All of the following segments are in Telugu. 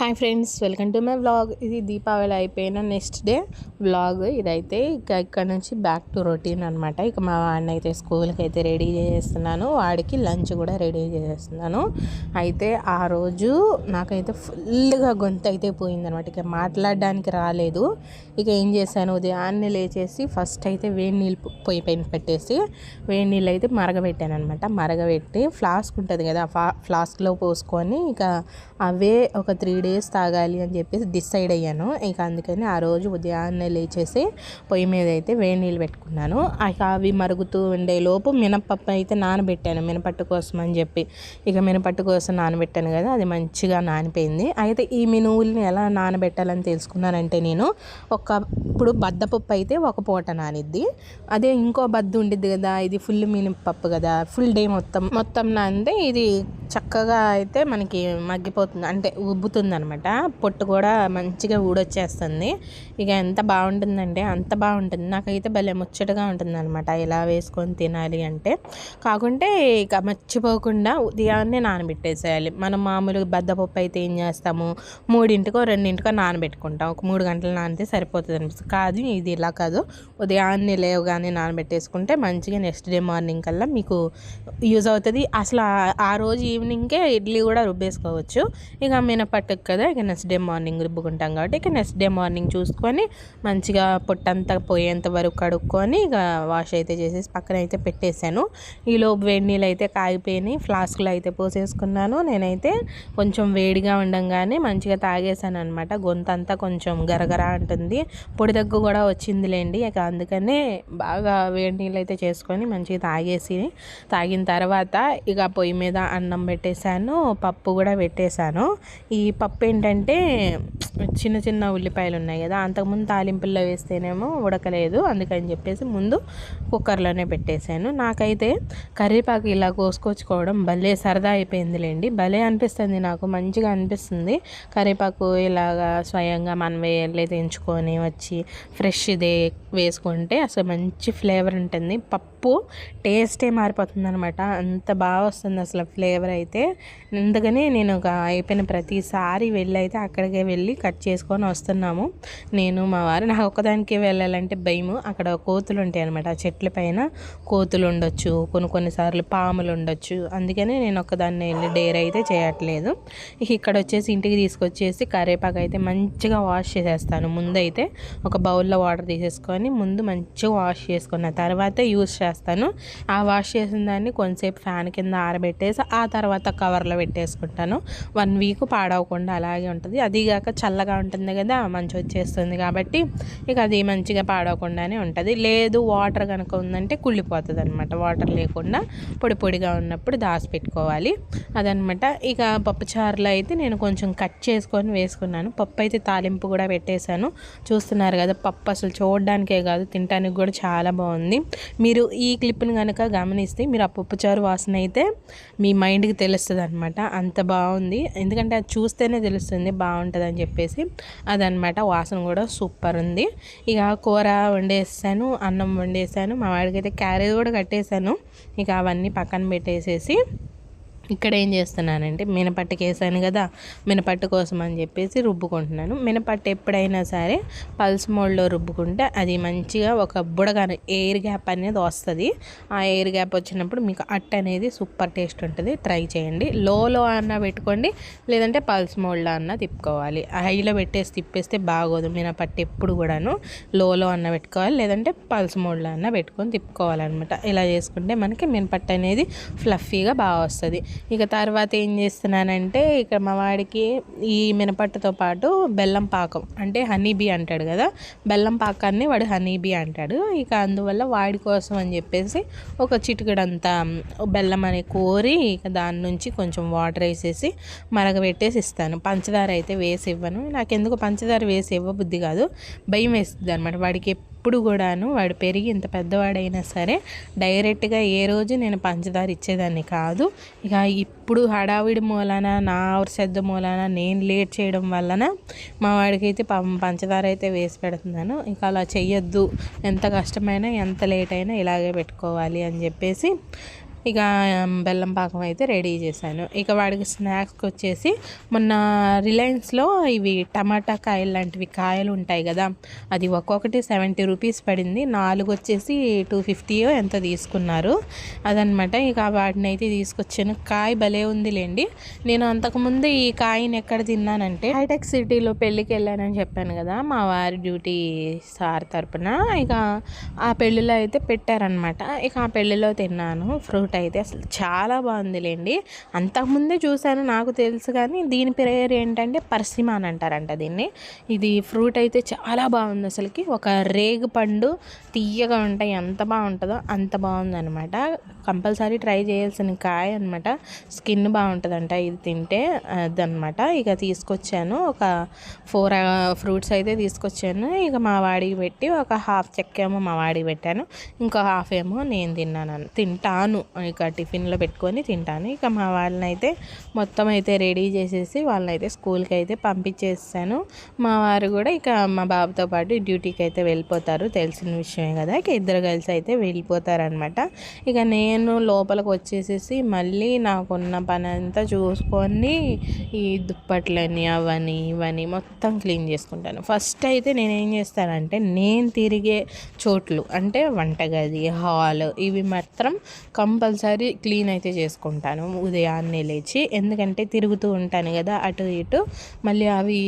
Hi friends welcome to my vlog ఇది దీపావళి అయిపోయిన నెక్స్ట్ డే వ్లాగ్ ఇదైతే ఇక ఇక్కడ నుంచి బ్యాక్ టు రొటీన్ అనమాట ఇక మా వాడిని అయితే స్కూల్కి అయితే రెడీ చేస్తున్నాను వాడికి లంచ్ కూడా రెడీ చేస్తున్నాను అయితే ఆ రోజు నాకైతే ఫుల్గా గొంతు అయితే పోయిందనమాట ఇక మాట్లాడడానికి రాలేదు. ఇక ఏం చేశాను? ఉదయాన్నే లేచేసి ఫస్ట్ అయితే వేడి నీళ్ళు పొయ్యి పైన పెట్టేసి వేడి నీళ్ళు అయితే మరగబెట్టాను అనమాట మరగబెట్టి ఫ్లాస్క్ ఉంటుంది కదా ఫ్లాస్క్లో పోసుకొని ఇక అవే ఒక త్రీ డేస్ తాగాలి అని చెప్పేసి డిసైడ్ అయ్యాను. ఇక అందుకని ఆ రోజు ఉదయాన్నే లేచేసి పొయ్యి మీద అయితే వేడి నీళ్ళు పెట్టుకున్నాను. అవి మరుగుతూ ఉండే లోపు మినపప్పు అయితే నానబెట్టాను. మినపట్టు కోసం అని చెప్పి ఇక మినపట్టు కోసం నానబెట్టాను కదా అది మంచిగా నానిపోయింది. అయితే ఈ మినువుల్ని ఎలా నానబెట్టాలని తెలుసుకున్నానంటే నేను ఒక ఇప్పుడు బద్దపప్పు అయితే ఒక పూట నానిద్ది. అదే ఇంకో బద్ద ఉండిద్ది కదా ఇది ఫుల్ మినపప్పు కదా ఫుల్ డే మొత్తం మొత్తం నానితే ఇది చక్కగా అయితే మనకి మగ్గిపోతుంది అంటే ఉబ్బుతుంది అనమాట పొట్టు కూడా మంచిగా ఊడొచ్చేస్తుంది. ఇక ఎంత బాగుంటుందంటే అంత బాగుంటుంది. నాకైతే భలే ముచ్చటగా ఉంటుంది అనమాట ఇలా వేసుకొని తినాలి అంటే. కాకుంటే ఇక మర్చిపోకుండా ఉదయాన్నే నానబెట్టేసేయాలి. మనం మామూలుగా బద్దపప్పు అయితే ఏం చేస్తాము? మూడింటికో రెండింటికో నానబెట్టుకుంటాం. ఒక మూడు గంటలు నానితే సరిపోతుంది అనిపిస్తుంది. కాదు ఇది ఇలా కాదు. ఉదయాన్నే లేవగానే నానబెట్టేసుకుంటే మంచిగా నెక్స్ట్ డే మార్నింగ్ కల్లా మీకు యూజ్ అవుతుంది. అసలు ఆ రోజు ఈవినింగ్కే ఇడ్లీ కూడా రుబ్బేసుకోవచ్చు. ఇక మినపట్టుకు కదా ఇక నెక్స్ట్ డే మార్నింగ్ రుబ్బుకుంటాం కాబట్టి ఇక నెక్స్ట్ డే మార్నింగ్ చూసుకొని మంచిగా పొట్టంతా పోయేంత వరకు కడుక్కొని ఇక వాష్ అయితే చేసేసి పక్కన అయితే పెట్టేశాను. ఈలోపు వేడి నీళ్ళు అయితే కాగిపోయినాయి. ఫ్లాస్క్లో అయితే పోసేసుకున్నాను. నేనైతే కొంచెం వేడిగా ఉండంగానే మంచిగా తాగేశాను అనమాట గొంతంతా కొంచెం గరగర అంటుంది. పొడి దగ్గు కూడా వచ్చిందిలేండి. ఇక అందుకనే బాగా వేడి నీళ్ళు అయితే చేసుకొని మంచిగా తాగేసి తాగిన తర్వాత ఇక పొయ్యి మీద అన్నం పెట్టేశాను పప్పు కూడా పెట్టేశాను. ఈ పప్పు ఏంటంటే చిన్న చిన్న ఉల్లిపాయలు ఉన్నాయి కదా అంతకుముందు తాలింపుల్లో వేస్తేనేమో ఉడకలేదు. అందుకని చెప్పేసి ముందు కుక్కర్లోనే పెట్టేశాను. నాకైతే కరివేపాకు ఇలా కోసుకొచ్చుకోవడం భలే సరదా అయిపోయిందిలేండి. భలే అనిపిస్తుంది నాకు మంచిగా అనిపిస్తుంది. కరివేపాకు ఇలాగా స్వయంగా మనం వెళ్ళి తెంచుకొని వచ్చి ఫ్రెష్ ఇదే వేసుకుంటే అసలు మంచి ఫ్లేవర్ ఉంటుంది. పప్పు టేస్టే మారిపోతుంది అనమాట అంత బాగా వస్తుంది అసలు ఫ్లేవర్ అయితే. అందుకని నేను ఒక అయిపోయిన ప్రతిసారి వెళ్ళి అయితే అక్కడికే వెళ్ళి కట్ చేసుకొని వస్తున్నాము. నేను మా వారు నాకు ఒక్కదానికి వెళ్ళాలంటే భయము. అక్కడ కోతులు ఉంటాయి అనమాట చెట్ల పైన కోతులు ఉండొచ్చు కొన్ని కొన్నిసార్లు పాములు ఉండొచ్చు అందుకనే నేను ఒక్కదాన్ని వెళ్ళి డేర్ అయితే చేయట్లేదు. ఇక్కడ వచ్చేసి ఇంటికి తీసుకొచ్చేసి కరేపాకు అయితే మంచిగా వాష్ చేసేస్తాను. ముందైతే ఒక బౌల్లో వాటర్ తీసేసుకొని ముందు మంచిగా వాష్ చేసుకున్న తర్వాత యూస్ చేస్తాను. ఆ వాష్ చేసిన దాన్ని కొంతసేపు ఫ్యాన్ కింద ఆరబెట్టేసి ఆ తర్వాత కవర్లో పెట్టేసుకుంటాను. వన్ వీక్ పాడవకుండా అలాగే ఉంటుంది. అదిగాక చల్ల చల్లగా ఉంటుంది కదా మంచి వచ్చేస్తుంది కాబట్టి ఇక అది మంచిగా పాడవకుండానే ఉంటుంది. లేదు వాటర్ కనుక ఉందంటే కుళ్ళిపోతుంది అనమాట వాటర్ లేకుండా పొడి పొడిగా ఉన్నప్పుడు దాచిపెట్టుకోవాలి. అదనమాట ఇక పప్పుచారులో అయితే నేను కొంచెం కట్ చేసుకొని వేసుకున్నాను. పప్పు అయితే తాలింపు కూడా పెట్టేశాను. చూస్తున్నారు కదా పప్పు అసలు చూడడానికే కాదు తినడానికి కూడా చాలా బాగుంది. మీరు ఈ క్లిప్ని కనుక గమనిస్తే మీరు ఆ పప్పుచారు వాసన అయితే మీ మైండ్కి తెలుస్తుంది అనమాట అంత బాగుంది. ఎందుకంటే అది చూస్తేనే తెలుస్తుంది బాగుంటుంది అని చెప్పేసి అదనమాట వాసన కూడా సూపర్ ఉంది. ఇక కూర వండేసాను అన్నం వండేసాను మా వాడికైతే అయితే క్యారేజ్ కూడా కట్టేశాను ఇక అవన్నీ పక్కన పెట్టేసేసి ఇక్కడ ఏం చేస్తున్నానంటే మినపట్టుకు వేసాను కదా మినపట్టు కోసం అని చెప్పేసి రుబ్బుకుంటున్నాను. మినపట్టు ఎప్పుడైనా సరే పల్స్ మోడ్లో రుబ్బుకుంటే అది మంచిగా ఒక బుడగ ఎయిర్ గ్యాప్ అనేది వస్తుంది. ఆ ఎయిర్ గ్యాప్ వచ్చినప్పుడు మీకు అట్ట అనేది సూపర్ టేస్ట్ ఉంటుంది. ట్రై చేయండి. లోలో అన్న పెట్టుకోండి లేదంటే పల్స్ మోడ్లో అన్న తిప్పుకోవాలి. హైలో పెట్టేసి తిప్పేస్తే బాగోదు. మినపట్టు ఎప్పుడు కూడాను లోలో అన్న పెట్టుకోవాలి లేదంటే పల్స్ మోడ్లో అన్న పెట్టుకొని తిప్పుకోవాలన్నమాట. ఇలా చేసుకుంటే మనకి మినపట్టు అనేది ఫ్లఫీగా బాగా వస్తుంది. ఇక తర్వాత ఏం చేస్తున్నానంటే ఇక మా వాడికి ఈ మినపట్టుతో పాటు బెల్లం పాకం అంటే హనీ బీ అంటాడు కదా బెల్లం పాకాన్ని వాడు హనీ బీ అంటాడు. ఇక అందువల్ల వాడి కోసం అని చెప్పేసి ఒక చిటికడంతా బెల్లం అని కోరి ఇక దాని నుంచి కొంచెం వాటర్ వేసేసి మరగబెట్టేసి ఇస్తాను. పంచదార అయితే వేసి ఇవ్వను. నాకు ఎందుకు పంచదార వేసి ఇవ్వబుద్ధి కాదు భయం వేస్తుంది అనమాట వాడికి ఎప్పుడు కూడాను వాడు పెరిగి ఇంత పెద్దవాడైనా సరే డైరెక్ట్గా ఏ రోజు నేను పంచదార ఇచ్చేదాన్ని కాదు. ఇక ఇప్పుడు హడావిడి మూలాన నా శ్రద్ధ మూలాన నేను లేట్ చేయడం వలన మా వాడికి అయితే పంచదార అయితే వేసి పెడుతున్నాను. ఇక అలా చెయ్యొద్దు. ఎంత కష్టమైనా ఎంత లేట్ అయినా ఇలాగే పెట్టుకోవాలి అని చెప్పేసి ఇక బెల్లం పాకం అయితే రెడీ చేశాను. ఇక వాడికి స్నాక్స్కి వచ్చేసి మొన్న రిలయన్స్లో ఇవి టమాటా కాయలు లాంటివి కాయలు ఉంటాయి కదా అది ఒక్కొక్కటి సెవెంటీ రూపీస్ పడింది. నాలుగు వచ్చేసి టూ ఫిఫ్టీయో ఎంత తీసుకున్నారు. అదనమాట ఇక వాటిని అయితే తీసుకొచ్చాను. కాయ భలే ఉందిలేండి. నేను అంతకుముందు ఈ కాయని ఎక్కడ తిన్నానంటే హైటెక్ సిటీలో పెళ్ళికి వెళ్ళానని చెప్పాను కదా మా వారి డ్యూటీ సార్ తరపున. ఇక ఆ పెళ్ళిలో అయితే పెట్టారనమాట. ఇక ఆ పెళ్ళిలో తిన్నాను. ఫ్రూట్ అయితే అసలు చాలా బాగుందిలేండి. అంతకుముందే చూశాను నాకు తెలుసు కానీ దీని పేరు ఏంటంటే పర్సిమాన్ అని అంటారంట దీన్ని. ఇది ఫ్రూట్ అయితే చాలా బాగుంది అసలుకి. ఒక రేగు పండు తీయగా ఉంటాయి ఎంత బాగుంటుందో అంత బాగుందనమాట కంపల్సరీ ట్రై చేయాల్సిన కాయ అనమాట స్కిన్ బాగుంటుందంట ఇది తింటే అదనమాట ఇక తీసుకొచ్చాను ఒక ఫోర్ ఫ్రూట్స్ అయితే తీసుకొచ్చాను. ఇక మా వాడికి పెట్టి ఒక హాఫ్ చెక్కేమో మా వాడికి పెట్టాను. ఇంకో హాఫ్ ఏమో నేను తిన్నాను తింటాను ఇక టిఫిన్లో పెట్టుకొని తింటాను. ఇక మా వాళ్ళని అయితే మొత్తం అయితే రెడీ చేసేసి వాళ్ళని అయితే స్కూల్కి అయితే పంపించేస్తాను. మా వారు కూడా ఇక మా బాబుతో పాటు డ్యూటీకి అయితే వెళ్ళిపోతారు. తెలిసిన విషయమే కదా ఇక ఇద్దరు కలిసి అయితే వెళ్ళిపోతారనమాట. ఇక నేను లోపలికి వచ్చేసేసి మళ్ళీ నాకున్న పని అంతా చూసుకొని ఈ దుప్పట్లని అవని ఇవని మొత్తం క్లీన్ చేసుకుంటాను. ఫస్ట్ అయితే నేనేం చేస్తానంటే నేను తిరిగే చోట్లు అంటే వంటగది హాల్ ఇవి మాత్రం కంపల్సరీ క్లీన్ అయితే చేసుకుంటాను ఉదయాన్నే లేచి. ఎందుకంటే తిరుగుతూ ఉంటాను కదా అటు ఇటు. మళ్ళీ అవి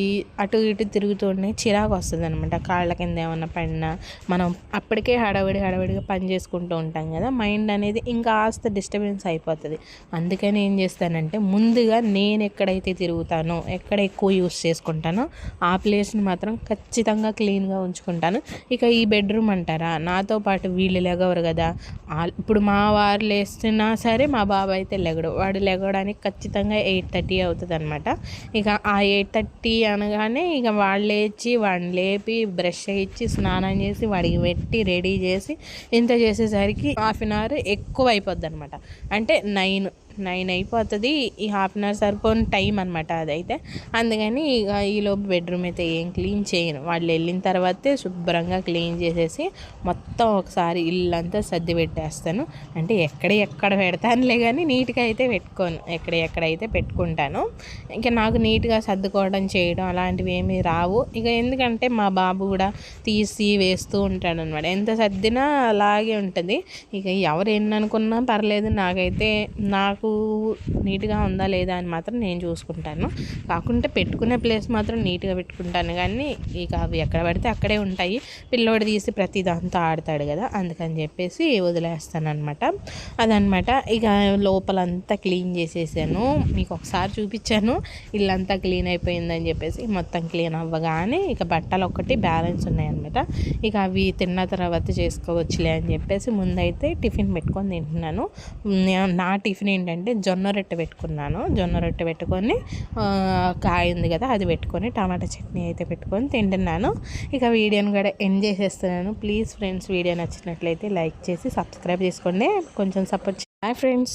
అటు ఇటు తిరుగుతూ ఉన్నాయి చిరాకు వస్తుంది అనమాట కాళ్ళ కింద ఏమన్నా పడినా మనం అప్పటికే హడావిడి హడావిడిగా పని చేసుకుంటూ ఉంటాం కదా. మైండ్ అనేది ఇంకా ఆస్త డిస్టర్బెన్స్ అయిపోతుంది. అందుకని ఏం చేస్తానంటే ముందుగా నేను ఎక్కడైతే తిరుగుతానో ఎక్కడ ఎక్కువ యూస్ చేసుకుంటానో ఆ ప్లేస్ని మాత్రం ఖచ్చితంగా క్లీన్గా ఉంచుకుంటాను. ఇక ఈ బెడ్రూమ్ అంటారా? నాతో పాటు వీళ్ళు లెగవరు కదా. ఇప్పుడు మా వారు లేస్తున్నా సరే మా బాబు అయితే లెగడు. వాడు లెగడానికి ఖచ్చితంగా ఎయిట్ థర్టీ అవుతుంది అనమాట ఇక ఆ ఎయిట్ థర్టీ అనగానే ఇక వాళ్ళు లేచి వాడిని లేపి బ్రష్ ఇచ్చి స్నానం చేసి వాడికి పెట్టి రెడీ చేసి ఇంత చేసేసరికి హాఫ్ అన్ అవర్ ఎక్కువ అయిపోద్ది అనమాట అంటే నైన్ నైన్ అయిపోతుంది. ఈ హాఫ్ అన్ అవర్ సరిపోని టైం అనమాట అదైతే. అందుకని ఇక ఈలోపు బెడ్రూమ్ అయితే ఏం క్లీన్ చేయను. వాళ్ళు వెళ్ళిన తర్వాతే శుభ్రంగా క్లీన్ చేసేసి మొత్తం ఒకసారి ఇల్లంతా సర్ది పెట్టేస్తాను. అంటే ఎక్కడ ఎక్కడ పెడతానులే కానీ నీట్గా అయితే పెట్టుకోను. ఎక్కడ ఎక్కడైతే పెట్టుకుంటాను. ఇంకా నాకు నీట్గా సర్దుకోవడం చేయడం అలాంటివి ఏమీ రావు. ఇక ఎందుకంటే మా బాబు కూడా తీసి వేస్తూ ఉంటాడు అనమాట ఎంత సర్దినా అలాగే ఉంటుంది. ఇక ఎవరు ఎన్ని అనుకున్నా పర్లేదు. నాకైతే నాకు నాకు నీట్గా ఉందా లేదా అని మాత్రం నేను చూసుకుంటాను. కాకుంటే పెట్టుకునే ప్లేస్ మాత్రం నీట్గా పెట్టుకుంటాను. కానీ ఇక అవి ఎక్కడ పడితే అక్కడే ఉంటాయి. పిల్లోడు తీసి ప్రతి దాంతో ఆడతాడు కదా అందుకని చెప్పేసి వదిలేస్తాను అనమాట అదనమాట ఇక లోపలంతా క్లీన్ చేసేసాను. మీకు ఒకసారి చూపించాను. ఇల్లంతా క్లీన్ అయిపోయిందని చెప్పేసి మొత్తం క్లీన్ అవ్వగానే ఇక బట్టలు ఒకటి బ్యాలెన్స్ ఉన్నాయన్నమాట. ఇక అవి తిన్న తర్వాత చేసుకోవచ్చులే అని చెప్పేసి ముందైతే టిఫిన్ పెట్టుకొని తింటున్నాను. నా టిఫిన్ ఏంటంటే ఏంటంటే జొన్న రొట్టె పెట్టుకున్నాను. జొన్న రొట్టె పెట్టుకొని కాయ ఉంది కదా అది పెట్టుకొని టమాటా చట్నీ అయితే పెట్టుకొని తింటున్నాను. ఇక వీడియోని కూడా ఎండ్ చేసేస్తున్నాను. ప్లీజ్ ఫ్రెండ్స్ వీడియో నచ్చినట్లయితే లైక్ చేసి సబ్స్క్రైబ్ చేసుకోండి. కొంచెం సపోర్ట్ బాయ్ ఫ్రెండ్స్.